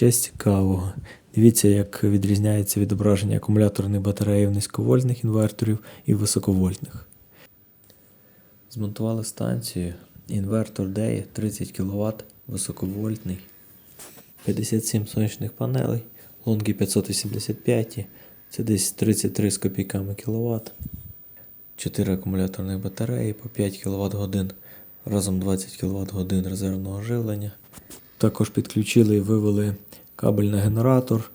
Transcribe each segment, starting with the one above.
Ще цікавого. Дивіться, як відрізняється відображення акумуляторної батареї в низьковольтних інверторів і високовольтних. Змонтували станцію. Інвертор DEI 30 кВт, високовольтний. 57 сонячних панелей, лонги 585, це десь 33 з копійками кВт. 4 акумуляторні батареї по 5 кВт годин, разом 20 кВт годин резервного живлення. Також підключили і вивели кабель на генератор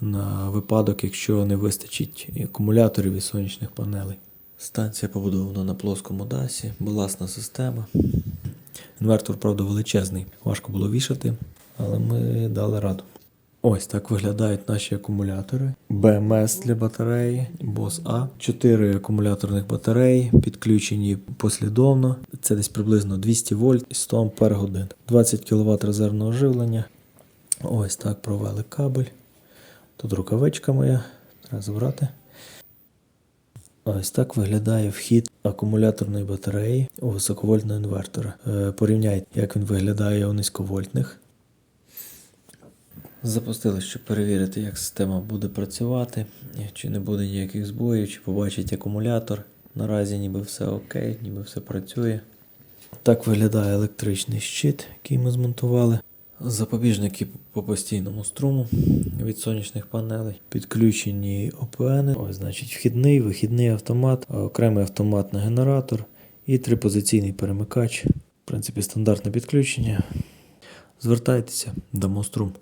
на випадок, якщо не вистачить акумуляторів і сонячних панелей. Станція побудована на плоскому дасі, баласна система. Інвертор, правда, величезний, важко було вішати, але ми дали раду. Ось так виглядають наші акумулятори. БМС для батареї, BOSS A. 4 акумуляторних батареї, підключені послідовно. Це десь приблизно 200 вольт і 100 ампер годин. 20 кВт резервного живлення. Ось так провели кабель. Тут рукавичка моя. Треба забрати. Ось так виглядає вхід акумуляторної батареї у високовольтного інвертора. Е, Порівняйте, як він виглядає у низьковольтних. Запустили, щоб перевірити, як система буде працювати, чи не буде ніяких збоїв, чи побачить акумулятор. Наразі ніби все окей, ніби все працює. Так виглядає електричний щит, який ми змонтували. Запобіжники по постійному струму від сонячних панелей. Підключені ОПН. Ось, значить, вхідний, вихідний автомат, окремий автомат на генератор і трипозиційний перемикач. В принципі, стандартне підключення. Звертайтеся, дамо струм.